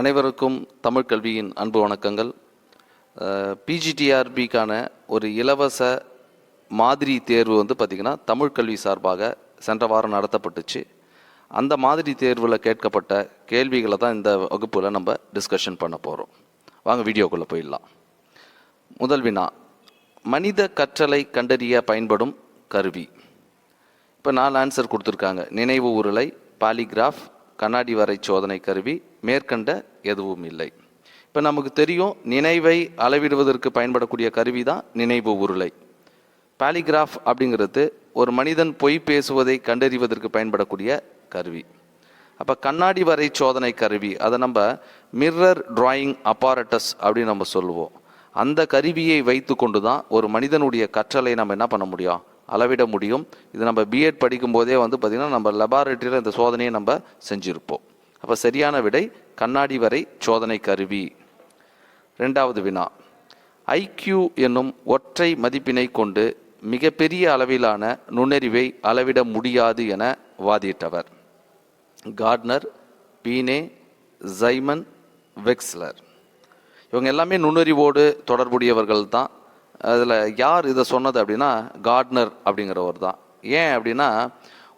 அனைவருக்கும் தமிழ் கல்வியின் அன்பு வணக்கங்கள். பிஜிடிஆர்பிக்கான ஒரு இலவச மாதிரி தேர்வு வந்து பார்த்திங்கன்னா தமிழ் கல்வி சார்பாக சென்ற வாரம் நடத்தப்பட்டுச்சு. அந்த மாதிரி தேர்வில் கேட்கப்பட்ட கேள்விகளை தான் இந்த வகுப்பில் நம்ம டிஸ்கஷன் பண்ண போகிறோம் வாங்க வீடியோக்குள்ளே போயிடலாம். முதல் வினா மனித கற்றலை கண்டறிய பயன்படும் கருவி. இப்போ நாலு ஆன்சர் கொடுத்துருக்காங்க. நினைவு உருளை பாலிகிராஃப் கண்ணாடி வரை சோதனை கருவி மேற்கண்ட எதுவும் இல்லை. இப்போ நமக்கு தெரியும் நினைவை அளவிடுவதற்கு பயன்படக்கூடிய கருவி தான் நினைவு உருளை. பாலிகிராஃப் அப்படிங்கிறது ஒரு மனிதன் பொய் பேசுவதை கண்டறிவதற்கு பயன்படக்கூடிய கருவி. அப்போ கண்ணாடி வரை சோதனை கருவி அதை நம்ம மிர்ரர் டிராயிங் அப்பாரட்டஸ் அப்படின்னு நம்ம சொல்லுவோம். அந்த கருவியை வைத்து கொண்டு தான் ஒரு மனிதனுடைய கற்றலை நம்ம என்ன பண்ண முடியும்? அளவிட முடியும். இது நம்ம பிஎட் படிக்கும்போதே வந்து பார்த்திங்கன்னா நம்ம லெபார்டரியில் இந்த சோதனையை நம்ம செஞ்சுருப்போம். அப்போ சரியான விடை கண்ணாடி வரை சோதனை கருவி. ரெண்டாவது வினா. ஐக்யூ என்னும் ஒற்றை மதிப்பினை கொண்டு மிகப்பெரிய அளவிலான நுண்ணறிவை அளவிட முடியாது என வாதிட்டவர். Gardner பீனே ஜைமன் Wexler. இவங்க எல்லாமே நுண்ணறிவோடு தொடர்புடையவர்கள் தான் அதில் யார் இதை சொன்னது அப்படின்னா கார்ட்னர் அப்படிங்கிறவர் தான். ஏன் அப்படின்னா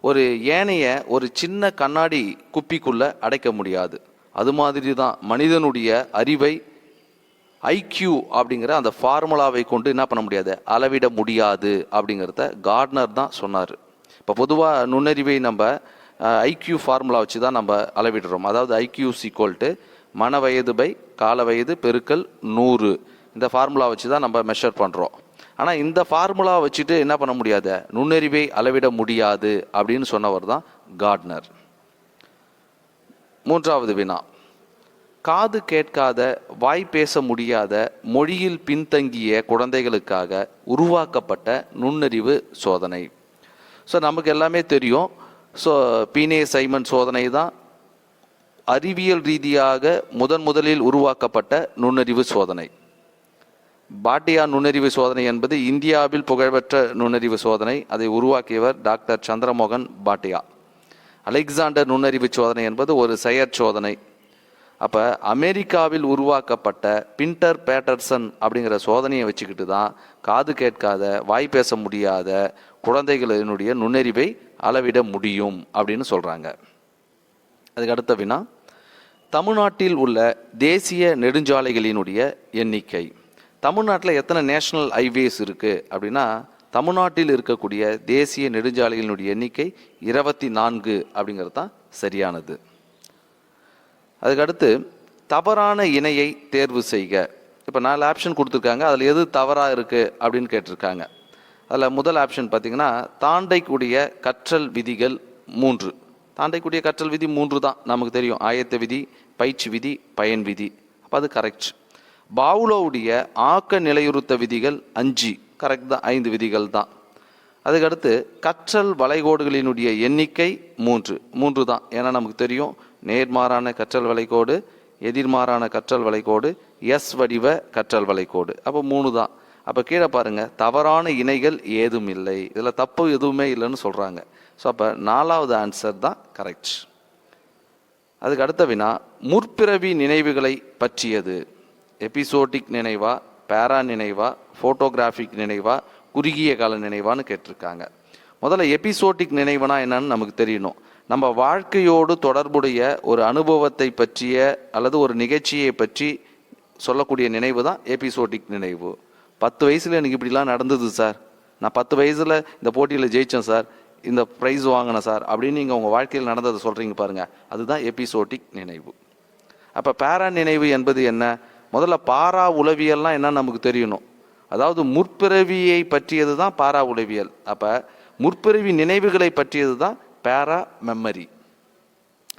ஒரு ஏனைய ஒரு சின்ன கண்ணாடி குப்பிக்குள்ளே அடைக்க முடியாது. அது மாதிரி தான் மனிதனுடைய அறிவை ஐக்யூ அப்படிங்கிற அந்த ஃபார்முலாவை கொண்டு என்ன பண்ண முடியாது? அளவிட முடியாது அப்படிங்கிறத கார்ட்னர் தான் சொன்னார். இப்போ பொதுவாக நுண்ணறிவை நம்ம ஐக்யூ ஃபார்முலா வச்சு தான் நம்ம அளவிடுறோம். அதாவது ஐக்யூ சீக்வல்ட்டு மன வயது பை கால வயது பெருக்கல் நூறு. இந்த ஃபார்முலா வச்சு தான் நம்ம மெஷர் பண்ணுறோம் ஆனால் இந்த ஃபார்முலா வச்சுட்டு என்ன பண்ண முடியாது? நுண்ணறிவை அளவிட முடியாது அப்படின்னு சொன்னவர் தான் கார்ட்னர் மூன்றாவது வினா. காது கேட்காத வாய் பேச முடியாத மொழியில் பின்தங்கிய குழந்தைகளுக்காக உருவாக்கப்பட்ட நுண்ணறிவு சோதனை. ஸோ நமக்கு எல்லாமே தெரியும். ஸோ பீனே சைமன் சோதனை தான் அறிவியல் ரீதியாக முதன் முதலில் உருவாக்கப்பட்ட நுண்ணறிவு சோதனை. பாட்டியா நுண்ணறிவு சோதனை என்பது இந்தியாவில் புகழ்பெற்ற நுண்ணறிவு சோதனை. அதை உருவாக்கியவர் டாக்டர் சந்திரமோகன் பாட்டியா. அலெக்சாண்டர் நுண்ணறிவு சோதனை என்பது ஒரு செயற் சோதனை. அப்போ அமெரிக்காவில் உருவாக்கப்பட்ட பின்டர் பேட்டர்சன் அப்படிங்கிற சோதனையை வச்சுக்கிட்டு தான் காது கேட்காத வாய் பேச முடியாத குழந்தைகளினுடைய நுண்ணறிவை அளவிட முடியும் அப்படின்னு சொல்கிறாங்க அதுக்கு அடுத்த வினா தமிழ்நாட்டில் உள்ள தேசிய நெடுஞ்சாலைகளினுடைய எண்ணிக்கை. தமிழ்நாட்டில் எத்தனை நேஷனல் ஹைவேஸ் இருக்குது அப்படின்னா தமிழ்நாட்டில் இருக்கக்கூடிய தேசிய நெடுஞ்சாலைகளினுடைய எண்ணிக்கை இருபத்தி நான்கு அப்படிங்கிறது தான் சரியானது. அதுக்கடுத்து தவறான இணையை தேர்வு செய்க. இப்போ நாலு ஆப்ஷன் கொடுத்துருக்காங்க. அதில் எது தவறாக இருக்குது அப்படின்னு கேட்டிருக்காங்க. அதில் முதல் ஆப்ஷன் பார்த்திங்கன்னா தாண்டைக்கூடிய கற்றல் விதிகள் மூன்று. தாண்டைக்கூடிய கற்றல் விதி மூன்று தான் நமக்கு தெரியும். ஆயத்த விதி பயிற்சி விதி பயன் விதி. அப்போ அது கரெக்ட் பாவுலோவுடைய ஆக்க நிலையுறுத்த விதிகள் அஞ்சு. கரெக்ட் தான். ஐந்து விதிகள் தான். அதுக்கடுத்து கற்றல் வளைகோடுகளினுடைய எண்ணிக்கை மூன்று. மூன்று தான். ஏன்னா நமக்கு தெரியும் நேர்மாறான கற்றல் வளைகோடு எதிர்மாறான கற்றல் வளைகோடு எஸ் வடிவ கற்றல் வளைகோடு. அப்போ மூணு தான். அப்போ கீழே பாருங்கள் தவறான இணைகள் ஏதும் இல்லை. இதில் தப்பு எதுவுமே இல்லைன்னு சொல்கிறாங்க ஸோ அப்போ நாலாவது ஆன்சர் தான் கரெக்ட் அதுக்கு அடுத்த வினா முற்பிறவி நினைவுகளை பற்றியது. எபிசோடிக் நினைவா பேரா நினைவா ஃபோட்டோகிராஃபிக் நினைவா குறுகிய கால நினைவான்னு கேட்டிருக்காங்க. முதல்ல எபிசோட்டிக் நினைவுனா என்னன்னு நமக்கு தெரியணும். நம்ம வாழ்க்கையோடு தொடர்புடைய ஒரு அனுபவத்தை பற்றிய அல்லது ஒரு நிகழ்ச்சியை பற்றி சொல்லக்கூடிய நினைவு தான் எபிசோடிக் நினைவு. பத்து வயசில் எனக்கு இப்படிலாம் நடந்தது சார். நான் பத்து வயசில் இந்த போட்டியில் ஜெயித்தேன் சார். இந்த ப்ரைஸ் வாங்கினேன் சார். அப்படின்னு நீங்கள் உங்கள் வாழ்க்கையில் நடந்ததை சொல்கிறீங்க பாருங்கள் அதுதான் எபிசோடிக் நினைவு. அப்போ பேரா நினைவு என்பது என்ன? முதல்ல பாரா உளவியல்னால் என்ன நமக்கு தெரியணும். அதாவது முற்பிறவியை பற்றியது தான் பாரா உளவியல். அப்போ முற்பிறவி நினைவுகளை பற்றியது தான் பேரா மெமரி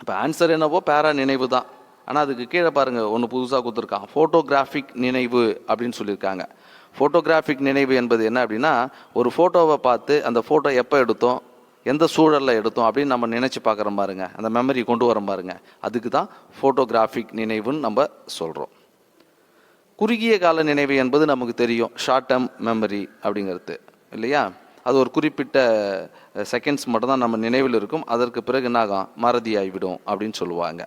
இப்போ ஆன்சர் என்னவோ பேரா நினைவு தான் ஆனால் அதுக்கு கீழே பாருங்கள் ஒன்று புதுசாக கொடுத்துருக்கான் ஃபோட்டோகிராஃபிக் நினைவு அப்படின்னு சொல்லியிருக்காங்க. ஃபோட்டோகிராஃபிக் நினைவு என்பது என்ன அப்படின்னா ஒரு ஃபோட்டோவை பார்த்து அந்த ஃபோட்டோ எப்போ எடுத்தோம் எந்த சூழலில் எடுத்தோம் அப்படின்னு நம்ம நினச்சி பார்க்குற பாருங்க. அந்த மெமரி கொண்டு வர பாருங்க. அதுக்கு தான் ஃபோட்டோகிராஃபிக் நினைவுன்னு நம்ம சொல்கிறோம் குறுகிய கால நினைவு என்பது நமக்கு தெரியும். ஷார்ட் டேர்ம் மெமரி அப்படிங்கிறது. இல்லையா? அது ஒரு குறிப்பிட்ட செகண்ட்ஸ் மட்டும்தான் நம்ம நினைவில் இருக்கும். அதற்கு பிறகு என்னாகும் மறதி ஆகிவிடும் அப்படின்னு சொல்லுவாங்க.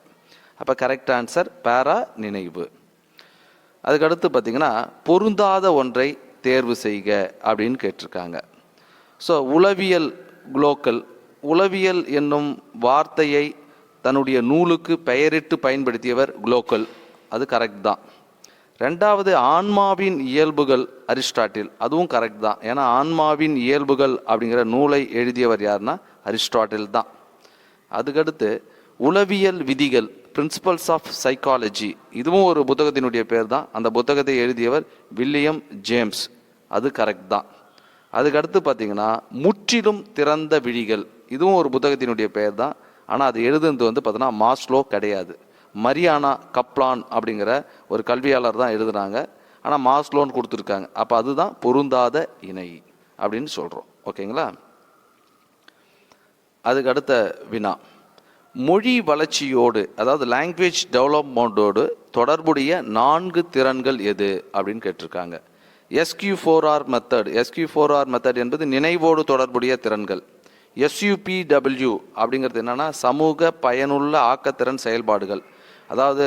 அப்போ கரெக்ட் ஆன்சர் பேரா நினைவு. அதுக்கடுத்து பார்த்தீங்கன்னா பொருந்தாத ஒன்றை தேர்வு செய்க அப்படின்னு கேட்டிருக்காங்க. ஸோ உளவியல் குளோக்கல் உளவியல் என்னும் வார்த்தையை தன்னுடைய நூலுக்கு பெயரிட்டு பயன்படுத்தியவர் குளோக்கல் அது கரெக்ட் தான். ரெண்டாவது ஆன்மாவின் இயல்புகள் அரிஸ்டாட்டில். அதுவும் கரெக்ட் தான். ஏன்னா ஆன்மாவின் இயல்புகள் அப்படிங்கிற நூலை எழுதியவர் யாருன்னா? அரிஸ்டாட்டில் தான். அதுக்கடுத்து உளவியல் விதிகள் பிரின்சிபல்ஸ் ஆஃப் சைக்காலஜி இதுவும் ஒரு புத்தகத்தினுடைய பேர் தான். அந்த புத்தகத்தை எழுதியவர் வில்லியம் ஜேம்ஸ். அது கரெக்ட் தான். அதுக்கடுத்து பார்த்தீங்கன்னா முற்றிலும் திறந்த விழிகள். இதுவும் ஒரு புத்தகத்தினுடைய பெயர் தான். ஆனால் அது எழுதுனது வந்து பார்த்தோன்னா மாஸ்லோ கிடையாது. மரியானா கப்லான் அப்படிங்கிற ஒரு கல்வியாளர் தான் எழுதுனாங்க ஆனால் மாஸ்லோன் கொடுத்துருக்காங்க. அப்போ அதுதான் பொருந்தாத இணை அப்படின்னு சொல்கிறோம் ஓகேங்களா? அதுக்கு அடுத்த வினா. மொழி வளர்ச்சியோடு அதாவது லாங்குவேஜ் டெவலப்மெண்ட்டோடு தொடர்புடைய நான்கு திறன்கள் எது அப்படின்னு கேட்டிருக்காங்க. SQ four R method SQ four R method என்பது நினைவோடு தொடர்புடைய திறன்கள். எஸ்யூபிடபிள்யூ அப்படிங்கிறது என்னென்னா சமூக பயனுள்ள ஆக்கத்திறன் செயல்பாடுகள். அதாவது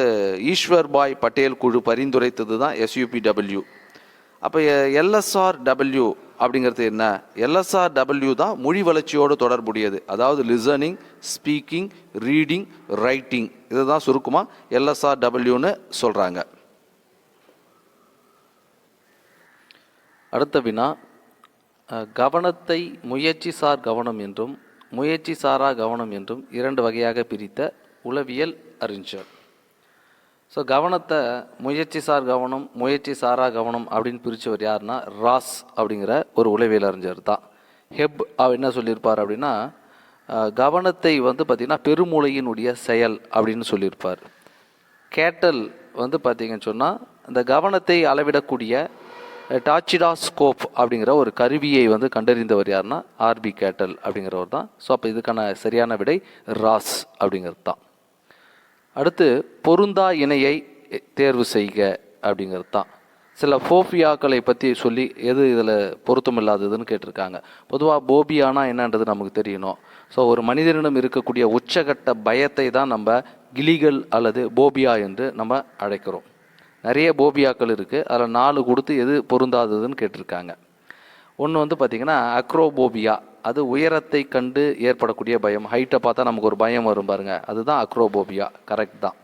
ஈஸ்வர் பாய் பட்டேல் குழு பரிந்துரைத்தது தான் எஸ்யூபி டபிள்யூ அப்போ எல்எஸ்ஆர் டபிள்யூ அப்படிங்கிறது என்ன? எல்எஸ்ஆர் டபிள்யூ தான் மொழி வளர்ச்சியோடு தொடர்புடையது. அதாவது லிசனிங் ஸ்பீக்கிங் ரீடிங் ரைட்டிங் இதுதான் சுருக்கமாக எல்எஸ்ஆர் டபிள்யூன்னு சொல்கிறாங்க அடுத்த வினா கவனத்தை முயற்சி சார் கவனம் என்றும் முயற்சி சாரா கவனம் என்றும் இரண்டு வகையாக பிரித்த உளவியல் அறிஞர். ஸோ கவனத்தை முயற்சி சார் கவனம் முயற்சி சாரா கவனம் அப்படின்னு பிரித்தவர் யாருன்னா ராஸ் அப்படிங்கிற ஒரு உளவியல் அறிஞர் தான். ஹெப் அவர் என்ன சொல்லியிருப்பார் அப்படின்னா கவனத்தை வந்து பார்த்திங்கன்னா பெருமூளையினுடைய செயல் அப்படின்னு சொல்லியிருப்பார். கேட்டல் வந்து பார்த்தீங்கன்னு சொன்னால் இந்த கவனத்தை அளவிடக்கூடிய டாச்சிடாஸ்கோப் அப்படிங்கிற ஒரு கருவியை வந்து கண்டறிந்தவர் யாருன்னா ஆர்பி கேட்டல் அப்படிங்கிறவர் தான். ஸோ அப்போ இதுக்கான சரியான விடை ராஸ் அப்படிங்கிறது தான். அடுத்து பொருந்தா இணையை தேர்வு செய்க அப்படிங்கிறது தான். சில ஃபோபியாக்களை பற்றி சொல்லி எது இதில் பொருத்தமில்லாததுன்னு கேட்டிருக்காங்க. பொதுவாக போபியானா என்னன்றது நமக்கு தெரியணும். ஸோ ஒரு மனிதனிடம் இருக்கக்கூடிய உச்சகட்ட பயத்தை தான் நம்ம கிளிகள் அல்லது போபியா என்று நம்ம அழைக்கிறோம். நிறைய போபியாக்கள் இருக்குது அதில் நாலு கொடுத்து எது பொருந்தாததுன்னு கேட்டிருக்காங்க. ஒன்று வந்து பார்த்திங்கன்னா அக்ரோபோபியா அது உயரத்தை கண்டு ஏற்படக்கூடிய பயம். ஹைட்டை பார்த்தா நமக்கு ஒரு பயம் வரும் பாருங்க. அதுதான் அக்ரோபோபியா கரெக்ட் தான்.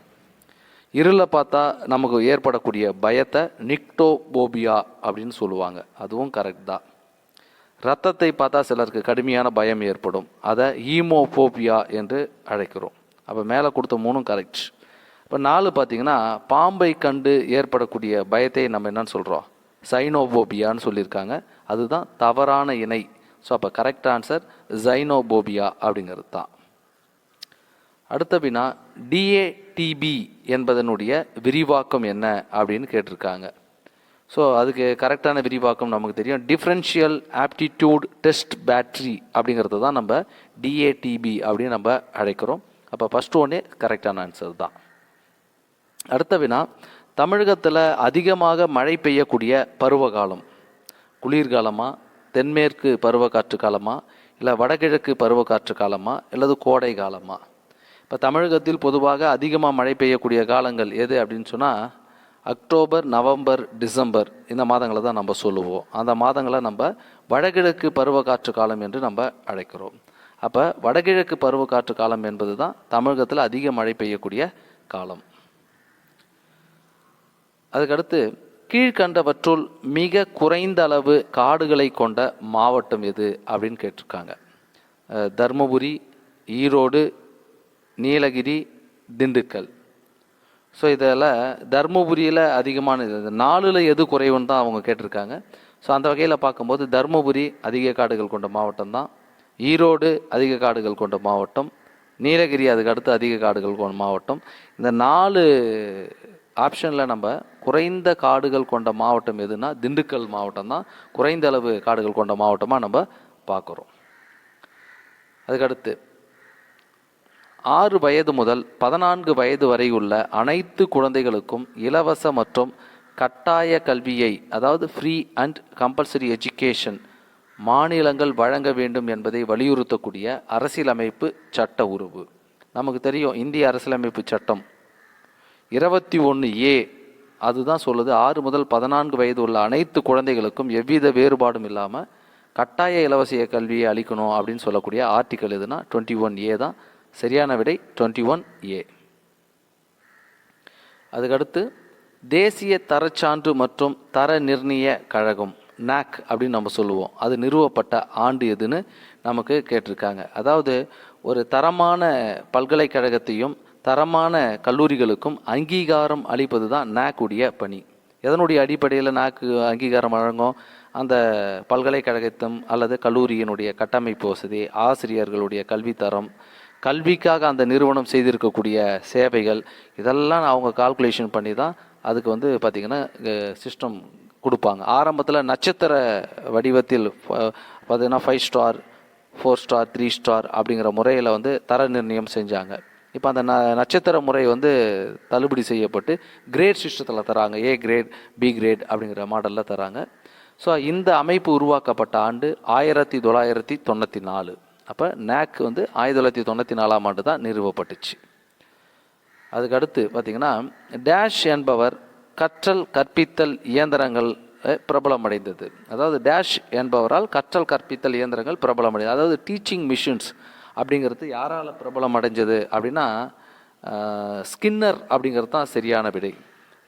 இருளை பார்த்தா நமக்கு ஏற்படக்கூடிய பயத்தை நிக்டோபோபியா அப்படின்னு சொல்லுவாங்க. அதுவும் கரெக்ட் தான். ரத்தத்தை பார்த்தா சிலருக்கு கடுமையான பயம் ஏற்படும். அதை ஈமோபோபியா என்று அழைக்கிறோம். அப்போ மேலே கொடுத்த மூணும் கரெக்ட் இப்போ நாலு பார்த்தீங்கன்னா பாம்பை கண்டு ஏற்படக்கூடிய பயத்தை நம்ம என்னன்னு சொல்கிறோம் சைனோபோபியான்னு சொல்லியிருக்காங்க. அதுதான் தவறான இணை. ஸோ அப்போ கரெக்ட் ஆன்சர் ஜைனோபோபியா அப்படிங்கிறது தான். அடுத்த வினா டிஏடிபி என்பதனுடைய விரிவாக்கம் என்ன அப்படின்னு கேட்டிருக்காங்க. ஸோ அதுக்கு கரெக்டான விரிவாக்கம் நமக்கு தெரியும். டிஃப்ரென்ஷியல் ஆப்டிடியூட் டெஸ்ட் பேட்ரி அப்படிங்கிறது தான் நம்ம டிஏடிபி அப்படின்னு நம்ம அழைக்கிறோம். அப்போ ஃபஸ்ட் ஒன்னே கரெக்டான ஆன்சர் தான். அடுத்த வினா தமிழகத்தில் அதிகமாக மழை பெய்யக்கூடிய பருவகாலம். குளிர்காலமா தென்மேற்கு பருவக்காற்று காலமா இல்லை வடகிழக்கு பருவக்காற்று காலமா அல்லது கோடை காலமா? இப்போ தமிழகத்தில் பொதுவாக அதிகமாக மழை பெய்யக்கூடிய காலங்கள் எது அப்படின்னு சொன்னால் அக்டோபர் நவம்பர் டிசம்பர் இந்த மாதங்களை தான் நம்ம சொல்லுவோம். அந்த மாதங்களை நம்ம வடகிழக்கு பருவக்காற்று காலம் என்று நம்ம அழைக்கிறோம். அப்போ வடகிழக்கு பருவக்காற்று காலம் என்பது தான் தமிழகத்தில் அதிக மழை பெய்யக்கூடிய காலம். அதுக்கடுத்து கீழ்கண்டவற்றுள் மிக குறைந்த அளவு காடுகளை கொண்ட மாவட்டம் எது அப்படின்னு கேட்டிருக்காங்க. தர்மபுரி ஈரோடு நீலகிரி திண்டுக்கல். ஸோ இதில் தர்மபுரியில் அதிகமான இது நாலில் எது குறைவுன்னு தான் அவங்க கேட்டிருக்காங்க. ஸோ அந்த வகையில் பார்க்கும்போது தர்மபுரி அதிக காடுகள் கொண்ட மாவட்டம் தான். ஈரோடு அதிக காடுகள் கொண்ட மாவட்டம். நீலகிரி அதுக்கு அடுத்து அதிக காடுகள் கொண்ட மாவட்டம். இந்த நாலு ஆப்ஷனில் நம்ம குறைந்த காடுகள் கொண்ட மாவட்டம் எதுனா திண்டுக்கல் மாவட்டம் தான். குறைந்த அளவு காடுகள் கொண்ட மாவட்டமாக நம்ம பார்க்குறோம். அதுக்கடுத்து ஆறு வயது முதல் பதினான்கு வயது வரை உள்ள அனைத்து குழந்தைகளுக்கும் இலவச மற்றும் கட்டாய கல்வியை அதாவது ஃப்ரீ அண்ட் கம்பல்சரி எஜுகேஷன் மாநிலங்கள் வழங்க வேண்டும் என்பதை வலியுறுத்தக்கூடிய அரசியலமைப்பு சட்ட உருவு நமக்கு தெரியும் இந்திய அரசியலமைப்பு சட்டம் இருபத்தி ஒன்று ஏ அதுதான் சொல்லுது ஆறு முதல் பதினான்கு வயது உள்ள அனைத்து குழந்தைகளுக்கும் எவ்வித வேறுபாடும் இல்லாமல் கட்டாய இலவசிய கல்வியை அளிக்கணும் அப்படின்னு சொல்லக்கூடிய ஆர்டிக்கல் எதுனா டுவெண்ட்டி ஒன் ஏ தான். சரியான விடை டுவெண்ட்டி ஒன் ஏ அதுக்கடுத்து தேசிய தரச்சான்று மற்றும் தர நிர்ணய கழகம் நாக் அப்படின்னு நம்ம சொல்லுவோம். அது நிறுவப்பட்ட ஆண்டு எதுன்னு நமக்கு கேட்டிருக்காங்க. அதாவது ஒரு தரமான பல்கலைக்கழகத்தையும் தரமான கல்லூரிகளுக்கும் அங்கீகாரம் அளிப்பது தான் நாக்குடைய பணி. எதனுடைய அடிப்படையில் நாக்கு அங்கீகாரம் வழங்கும்? அந்த பல்கலைக்கழகத்தும் அல்லது கல்லூரியினுடைய கட்டமைப்பு வசதி ஆசிரியர்களுடைய கல்வித்தரம் கல்விக்காக அந்த நிறுவனம் செய்திருக்கக்கூடிய சேவைகள் இதெல்லாம் அவங்க கால்குலேஷன் பண்ணி தான் அதுக்கு வந்து பார்த்திங்கன்னா சிஸ்டம் கொடுப்பாங்க. ஆரம்பத்தில் நட்சத்திர வடிவத்தில் பார்த்தீங்கன்னா five star four star three star அப்படிங்கிற முறையில் வந்து தர நிர்ணயம் செஞ்சாங்க. இப்போ அந்த ந நட்சத்திர முறை வந்து தள்ளுபடி செய்யப்பட்டு கிரேட் சிஸ்டத்தில் தராங்க. ஏ கிரேட் பி கிரேட் அப்படிங்கிற மாடலில் தராங்க. ஸோ இந்த அமைப்பு உருவாக்கப்பட்ட ஆண்டு ஆயிரத்தி தொள்ளாயிரத்தி தொண்ணூற்றி நாலு. அப்போ நேக் வந்து ஆயிரத்தி தொள்ளாயிரத்தி தொண்ணூற்றி நாலாம் ஆண்டு தான் நிறுவப்பட்டுச்சு. அதுக்கடுத்து பார்த்திங்கன்னா பார்த்தீங்கன்னா டேஷ் என்பவர் கற்றல் கற்பித்தல் இயந்திரங்கள் பிரபலமடைந்தது. அதாவது டேஷ் என்பவரால் கற்றல் கற்பித்தல் இயந்திரங்கள் பிரபலமடைந்தது. அதாவது டீச்சிங் மிஷின்ஸ் அப்படிங்கிறது யாரால் பிரபலம் அடைஞ்சது அப்படின்னா ஸ்கின்னர் அப்படிங்கிறது தான் சரியான விடை.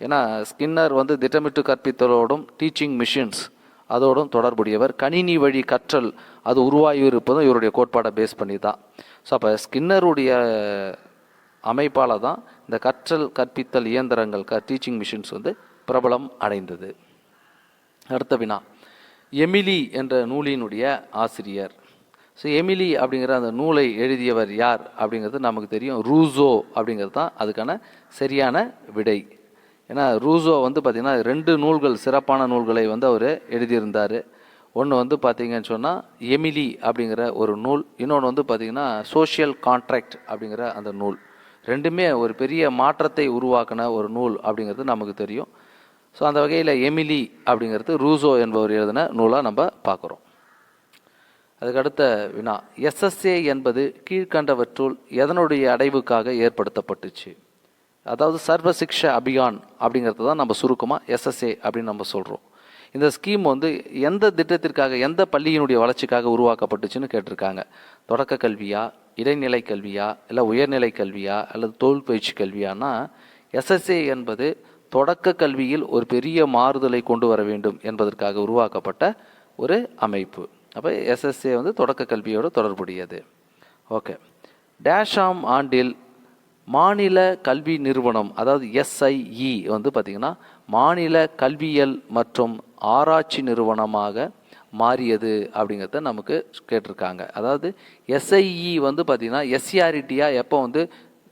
ஏன்னா ஸ்கின்னர் வந்து திட்டமிட்டு கற்பித்தலோடும் டீச்சிங் மிஷின்ஸ் அதோடும் தொடர்புடையவர். கணினி வழி கற்றல் அது உருவாகி இருப்பதும் இவருடைய கோட்பாடை பேஸ் பண்ணி தான் ஸோ அப்போ ஸ்கின்னருடைய அமைப்பால் தான் இந்த கற்றல் கற்பித்தல் இயந்திரங்கள் க டீச்சிங் மிஷின்ஸ் வந்து பிரபலம் அடைந்தது. அடுத்த வினா. எமிலி என்ற நூலினுடைய ஆசிரியர். ஸோ எமிலி அப்படிங்கிற அந்த நூலை எழுதியவர் யார் அப்படிங்கிறது நமக்கு தெரியும். ரூசோ அப்படிங்கிறது தான் அதுக்கான சரியான விடை. ஏன்னா ரூசோ வந்து பார்த்திங்கன்னா ரெண்டு நூல்கள் சிறப்பான நூல்களை வந்து அவர் எழுதியிருந்தார். ஒன்று வந்து பார்த்தீங்கன்னு சொன்னால் எமிலி அப்படிங்கிற ஒரு நூல். இன்னொன்று வந்து பார்த்திங்கன்னா சோஷியல் கான்ட்ராக்ட் அப்படிங்கிற அந்த நூல். ரெண்டுமே ஒரு பெரிய மாற்றத்தை உருவாக்கின ஒரு நூல் அப்படிங்கிறது நமக்கு தெரியும். ஸோ அந்த வகையில் எமிலி அப்படிங்கிறது ரூசோ என்பவர் எழுதின நூலாக நம்ம பார்க்குறோம். அதுக்கடுத்த வினா. எஸ்எஸ்ஏ என்பது கீழ்கண்டவற்றுள் எதனுடைய அடைவுக்காக ஏற்படுத்தப்பட்டுச்சு? அதாவது சர்வசிக்ஷ அபியான் அப்படிங்கிறது தான் நம்ம சுருக்கமாக எஸ்எஸ்ஏ அப்படின்னு நம்ம சொல்கிறோம் இந்த ஸ்கீம் வந்து எந்த திட்டத்திற்காக எந்த பள்ளியினுடைய வளர்ச்சிக்காக உருவாக்கப்பட்டுச்சுன்னு கேட்டிருக்காங்க. தொடக்க கல்வியா இடைநிலை கல்வியா இல்லை உயர்நிலை கல்வியா அல்லது தொழில் பயிற்சி கல்வியானா எஸ்எஸ்ஏ என்பது தொடக்க கல்வியில் ஒரு பெரிய மாறுதலை கொண்டு வர வேண்டும் என்பதற்காக உருவாக்கப்பட்ட ஒரு அமைப்பு. அப்போ எஸ்எஸ்ஏ வந்து தொடக்க கல்வியோடு தொடர்புடையது. ஓகே டேஷாம் ஆண்டில் மாநில கல்வி நிறுவனம் அதாவது எஸ்ஐஇ வந்து பார்த்திங்கன்னா மாநில கல்வியியல் மற்றும் ஆராய்ச்சி நிறுவனமாக மாறியது அப்படிங்கிறத நமக்கு கேட்டிருக்காங்க. அதாவது எஸ்ஐஇ வந்து பார்த்திங்கன்னா எஸ்சிஆரிட்டியாக எப்போ வந்து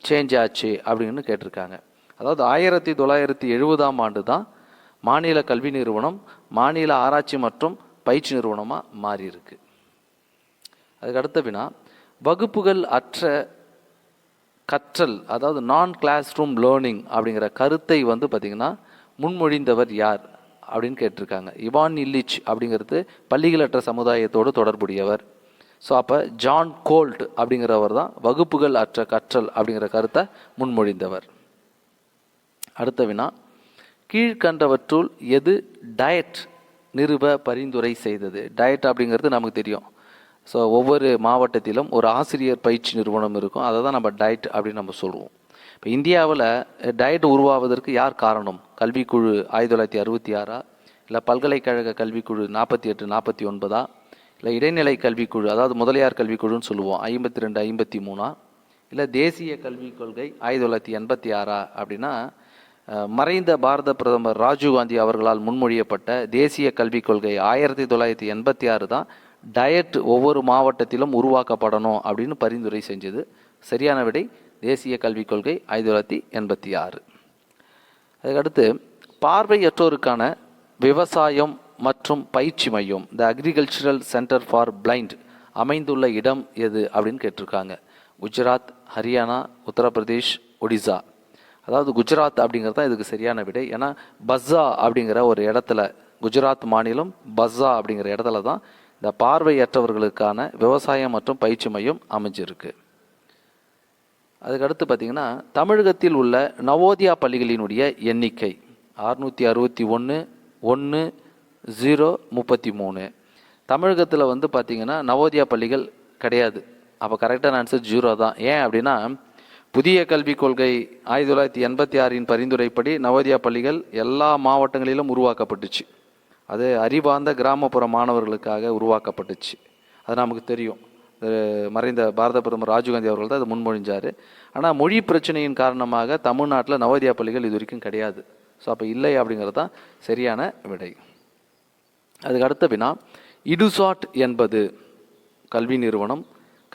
சேஞ்ச் ஆச்சு அப்படின்னு கேட்டிருக்காங்க. அதாவது ஆயிரத்தி தொள்ளாயிரத்தி எழுபதாம் ஆண்டு தான் மாநில கல்வி நிறுவனம் மாநில ஆராய்ச்சி மற்றும் பயிற்சி நிறுவனமாக மாறியிருக்கு அதுக்கு அடுத்த வினா வகுப்புகள் அற்ற கற்றல் அதாவது நான் கிளாஸ் ரூம் லேர்னிங் அப்படிங்கிற கருத்தை வந்து பார்த்திங்கன்னா முன்மொழிந்தவர் யார் அப்படின்னு கேட்டிருக்காங்க. இவான் இல்லிச் அப்படிங்கிறது பள்ளிகளற்ற சமுதாயத்தோடு தொடர்புடையவர். ஸோ அப்போ ஜான் கோல்ட் அப்படிங்கிறவர் தான் வகுப்புகள் அற்ற கற்றல் அப்படிங்கிற கருத்தை முன்மொழிந்தவர். அடுத்த வினா கீழ்கண்டவற்றுள் எது டயட் நிறுவ பரிந்துரை செய்தது. டயட் அப்படிங்கிறது நமக்கு தெரியும். ஸோ ஒவ்வொரு மாவட்டத்திலும் ஒரு ஆசிரியர் பயிற்சி நிறுவனம் இருக்கும். அதை தான் நம்ம டயட் அப்படின்னு நம்ம சொல்லுவோம். இப்போ இந்தியாவில் டயட் உருவாவதற்கு யார் காரணம்? கல்விக்குழு ஆயிரத்தி தொள்ளாயிரத்தி அறுபத்தி ஆறா? இல்லை பல்கலைக்கழக கல்விக்குழு நாற்பத்தி எட்டு நாற்பத்தி ஒன்பதா? இல்லை இடைநிலை கல்விக்குழு அதாவது முதலியார் கல்விக்குழுன்னு சொல்லுவோம் ஐம்பத்தி ரெண்டு ஐம்பத்தி மூணா? இல்லை தேசிய கல்விக் கொள்கை ஆயிரத்தி தொள்ளாயிரத்தி எண்பத்தி ஆறா? அப்படின்னா மறைந்த பாரத பிரதமர் ராஜீவ் காந்தி அவர்களால் முன்மொழியப்பட்ட தேசிய கல்விக் கொள்கை ஆயிரத்தி தொள்ளாயிரத்தி எண்பத்தி ஆறு தான் டயட் ஒவ்வொரு மாவட்டத்திலும் உருவாக்கப்படணும் அப்படின்னு பரிந்துரை செஞ்சது. சரியான விடை தேசிய கல்விக் கொள்கை ஆயிரத்தி தொள்ளாயிரத்தி எண்பத்தி ஆறு. அதுக்கடுத்து பார்வையற்றோருக்கான விவசாயம் மற்றும் பயிற்சி மையம் the agricultural centre for blind அமைந்துள்ள இடம் எது அப்படின்னு கேட்டிருக்காங்க. குஜராத் ஹரியானா உத்தரப்பிரதேஷ் ஒடிசா. அதாவது குஜராத் அப்படிங்கிறது தான் இதுக்கு சரியான விடை. ஏன்னா பஸ்ஸா அப்படிங்கிற ஒரு இடத்துல குஜராத் மாநிலம் பஸ்ஸா அப்படிங்கிற இடத்துல தான் இந்த பார்வையற்றவர்களுக்கான விவசாயம் மற்றும் பயிற்சி மையம் அமைஞ்சிருக்கு. அதுக்கடுத்து பார்த்தீங்கன்னா தமிழகத்தில் உள்ள நவோதியா பள்ளிகளினுடைய எண்ணிக்கை அறுநூற்றி அறுபத்தி ஒன்று ஒன்று ஜீரோ முப்பத்தி மூணு. தமிழகத்தில் வந்து பார்த்திங்கன்னா நவோதியா பள்ளிகள் கிடையாது. அப்போ கரெக்டான ஆன்சர் ஜீரோ தான். ஏன் அப்படின்னா புதிய கல்விக் கொள்கை ஆயிரத்தி தொள்ளாயிரத்தி எண்பத்தி ஆறின் பரிந்துரைப்படி நவோதயா பள்ளிகள் எல்லா மாவட்டங்களிலும் உருவாக்கப்பட்டுச்சு. அது அறிவார்ந்த கிராமப்புற மாணவர்களுக்காக உருவாக்கப்பட்டுச்சு. அது நமக்கு தெரியும். மறைந்த பாரத பிரதமர் ராஜீவ்காந்தி அவர்கள் தான் அதை முன்மொழிஞ்சார். ஆனால் மொழி பிரச்சனையின் காரணமாக தமிழ்நாட்டில் நவோதயா பள்ளிகள் இது வரைக்கும் கிடையாது. ஸோ அப்போ இல்லை அப்படிங்கிறது தான் சரியான விடை. அதுக்கு அடுத்த வினா இடுசாட் என்பது கல்வி நிறுவனம்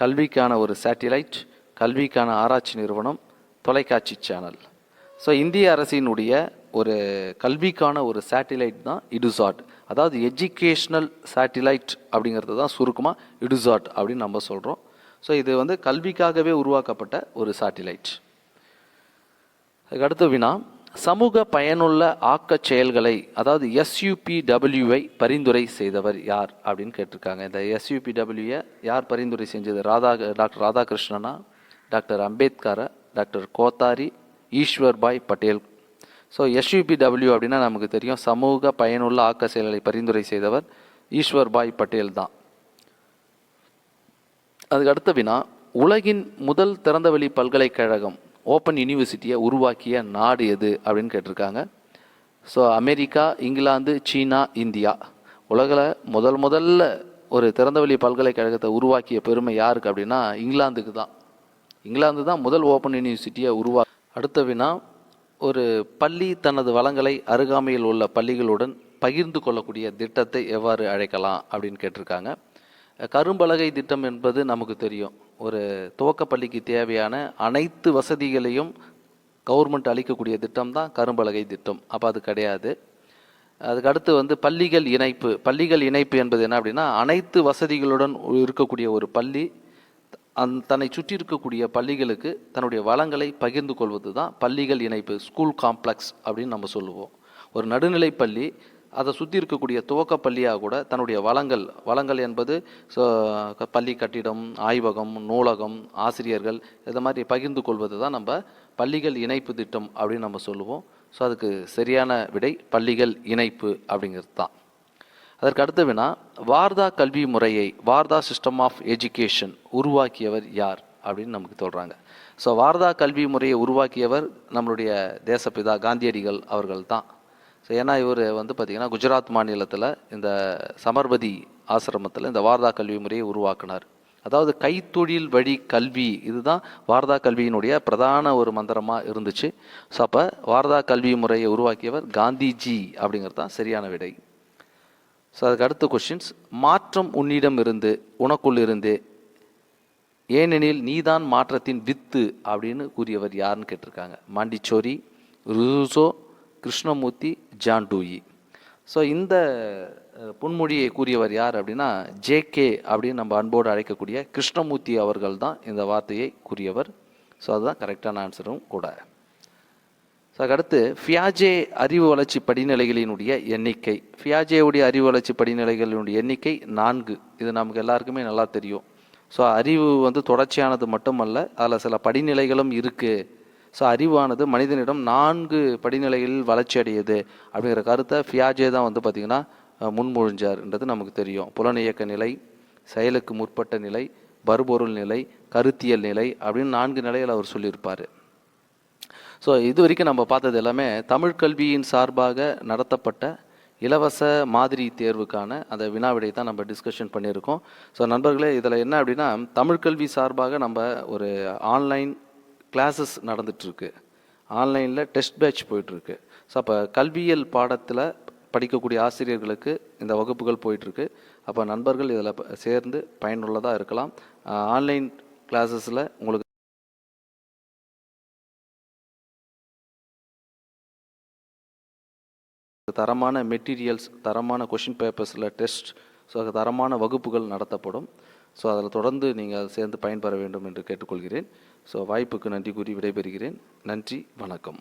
கல்விக்கான ஒரு சேட்டிலைட் கல்விக்கான ஆராய்ச்சி நிறுவனம் தொலைக்காட்சி சேனல். ஸோ இந்திய அரசினுடைய ஒரு கல்விக்கான ஒரு சேட்டிலைட் தான் இடுசாட். அதாவது எஜுகேஷ்னல் சேட்டிலைட் அப்படிங்கிறது தான் சுருக்கமாக இடுசாட் அப்படின்னு நம்ம சொல்கிறோம் ஸோ இது வந்து கல்விக்காகவே உருவாக்கப்பட்ட ஒரு சேட்டிலைட் அதுக்கடுத்து வினா சமூக பயனுள்ள ஆக்க செயல்களை அதாவது எஸ்யூபிடபிள்யூவை பரிந்துரை செய்தவர் யார் அப்படின்னு கேட்டிருக்காங்க. இந்த எஸ்யூபிடபிள்யூயை யார் பரிந்துரை செஞ்சது? Radha doctor ராதாகிருஷ்ணனா? Doctor Ambedkar doctor Kothari Ishwarbhai Patel so SUPW அப்படின்னா நமக்கு தெரியும் சமூக பயனுள்ள ஆக்க செயல்களை பரிந்துரை செய்தவர் ஈஸ்வர் பாய் பட்டேல் தான். அதுக்கு அடுத்த வினா உலகின் முதல் திறந்தவெளி பல்கலைக்கழகம் ஓப்பன் யூனிவர்சிட்டியை உருவாக்கிய நாடு எது அப்படின்னு கேட்டிருக்காங்க. ஸோ அமெரிக்கா இங்கிலாந்து சீனா இந்தியா. உலகில் முதல் முதல்ல ஒரு திறந்தவெளி பல்கலைக்கழகத்தை உருவாக்கிய பெருமை யாருக்கு அப்படின்னா இங்கிலாந்துக்கு தான். இங்கிலாந்து தான் முதல் ஓப்பன் யூனிவர்சிட்டியை உருவா அடுத்த வினா ஒரு பள்ளி தனது வளங்களை அருகாமையில் உள்ள பள்ளிகளுடன் பகிர்ந்து கொள்ளக்கூடிய திட்டத்தை எவ்வாறு அழைக்கலாம் அப்படின்னு கேட்டிருக்காங்க. கரும்பலகை திட்டம் என்பது நமக்கு தெரியும். ஒரு துவக்க பள்ளிக்கு தேவையான அனைத்து வசதிகளையும் கவர்மெண்ட் அளிக்கக்கூடிய திட்டம் தான் கரும்பலகை திட்டம். அப்போ அது கிடையாது. அதுக்கு அடுத்து வந்து பள்ளிகள் இணைப்பு. பள்ளிகள் இணைப்பு என்பது என்ன அப்படின்னா அனைத்து வசதிகளுடன் இருக்கக்கூடிய ஒரு பள்ளி அந் தன்னை சுற்றி இருக்கக்கூடிய பள்ளிகளுக்கு தன்னுடைய வளங்களை பகிர்ந்து கொள்வது தான் பள்ளிகள் இணைப்பு ஸ்கூல் காம்ப்ளெக்ஸ் அப்படின்னு நம்ம சொல்லுவோம். ஒரு நடுநிலை பள்ளி அதை சுற்றி இருக்கக்கூடிய துவக்க பள்ளியாக கூட தன்னுடைய வளங்கள் வளங்கள் என்பது பள்ளி கட்டிடம் ஆய்வகம் நூலகம் ஆசிரியர்கள் இது மாதிரி பகிர்ந்து கொள்வது தான் நம்ம பள்ளிகள் இணைப்பு திட்டம் அப்படின்னு நம்ம சொல்லுவோம். ஸோ அதுக்கு சரியான விடை பள்ளிகள் இணைப்பு அப்படிங்கிறது தான். அதற்கு அடுத்த வினா வார்தா கல்வி முறையை வார்தா சிஸ்டம் ஆஃப் எஜுகேஷன் உருவாக்கியவர் யார் அப்படின்னு நமக்கு சொல்கிறாங்க ஸோ வார்தா கல்வி முறையை உருவாக்கியவர் நம்மளுடைய தேசப்பிதா காந்தியடிகள் அவர்கள் தான் ஸோ ஏன்னா இவர் வந்து பார்த்திங்கன்னா குஜராத் மாநிலத்தில் இந்த சமர்பதி ஆசிரமத்தில் இந்த வார்தா கல்வி முறையை உருவாக்கினார். அதாவது கைத்தொழில் வழி கல்வி இதுதான் வார்தா கல்வியினுடைய பிரதான ஒரு மந்திரமாக இருந்துச்சு. ஸோ அப்போ வார்தா கல்வி முறையை உருவாக்கியவர் காந்திஜி அப்படிங்கிறது தான் சரியான விடை. ஸோ அதுக்கு அடுத்த கொஷின்ஸ் மாற்றம் உன்னிடம் இருந்து உனக்குள் இருந்து ஏனெனில் நீதான் மாற்றத்தின் வித்து அப்படின்னு கூறியவர் யாருன்னு கேட்டிருக்காங்க. Montessori Rousseau Krishnamurthy John Dewey so இந்த புன்மொழியை பொன்மொழியை கூறியவர் யார் அப்படின்னா ஜேகே அப்படின்னு நம்ம அன்போடு அழைக்கக்கூடிய கிருஷ்ணமூர்த்தி அவர்கள் தான் இந்த வார்த்தையை கூறியவர். ஸோ அதுதான் கரெக்டான ஆன்சரும் கூட. ஸோ அடுத்து ஃபியாஜே அறிவு வளர்ச்சி படிநிலைகளினுடைய எண்ணிக்கை. ஃபியாஜேவுடைய அறிவு வளர்ச்சி படிநிலைகளினுடைய எண்ணிக்கை நான்கு. இது நமக்கு எல்லாருக்குமே நல்லா தெரியும். ஸோ அறிவு வந்து தொடர்ச்சியானது மட்டுமல்ல அதில் சில படிநிலைகளும் இருக்குது ஸோ அறிவானது மனிதனிடம் நான்கு படிநிலைகளில் வளர்ச்சி அடையுது. அப்படிங்கிற கருத்தை ஃபியாஜே தான் வந்து பார்த்திங்கன்னா முன்மொழிஞ்சார்ன்றது நமக்கு தெரியும். புலனியக்க நிலை செயலுக்கு முற்பட்ட நிலை பருபொருள் நிலை கருத்தியல் நிலை அப்படின்னு நான்கு நிலையில் அவர் சொல்லியிருப்பார். ஸோ இது வரைக்கும் நம்ம பார்த்தது எல்லாமே தமிழ் கல்வியின் சார்பாக நடத்தப்பட்ட இலவச மாதிரி தேர்வுக்கான அந்த வினாவிடை தான் நம்ம டிஸ்கஷன் பண்ணியிருக்கோம். ஸோ நண்பர்களே இதில் என்ன அப்படின்னா தமிழ் கல்வி சார்பாக நம்ம ஒரு ஆன்லைன் கிளாஸஸ் நடந்துகிட்ருக்கு. ஆன்லைனில் டெஸ்ட் பேட்ச் போயிட்டுருக்கு. ஸோ அப்போ கல்வியியல் பாடத்தில் படிக்கக்கூடிய ஆசிரியர்களுக்கு இந்த வகுப்புகள் போயிட்டுருக்கு. அப்போ நண்பர்கள் இதில் சேர்ந்து பயனுள்ளதாக இருக்கலாம். ஆன்லைன் கிளாஸஸில் உங்களுக்கு தரமான மெட்டீரியல்ஸ் தரமான கொஷின் பேப்பர்ஸில் டெஸ்ட் ஸோ தரமான வகுப்புகள் நடத்தப்படும். ஸோ அதில் தொடர்ந்து நீங்கள் சேர்ந்து பயன்பெற வேண்டும் என்று கேட்டுக்கொள்கிறேன். ஸோ வாய்ப்புக்கு நன்றி கூறி விடைபெறுகிறேன். நன்றி வணக்கம்.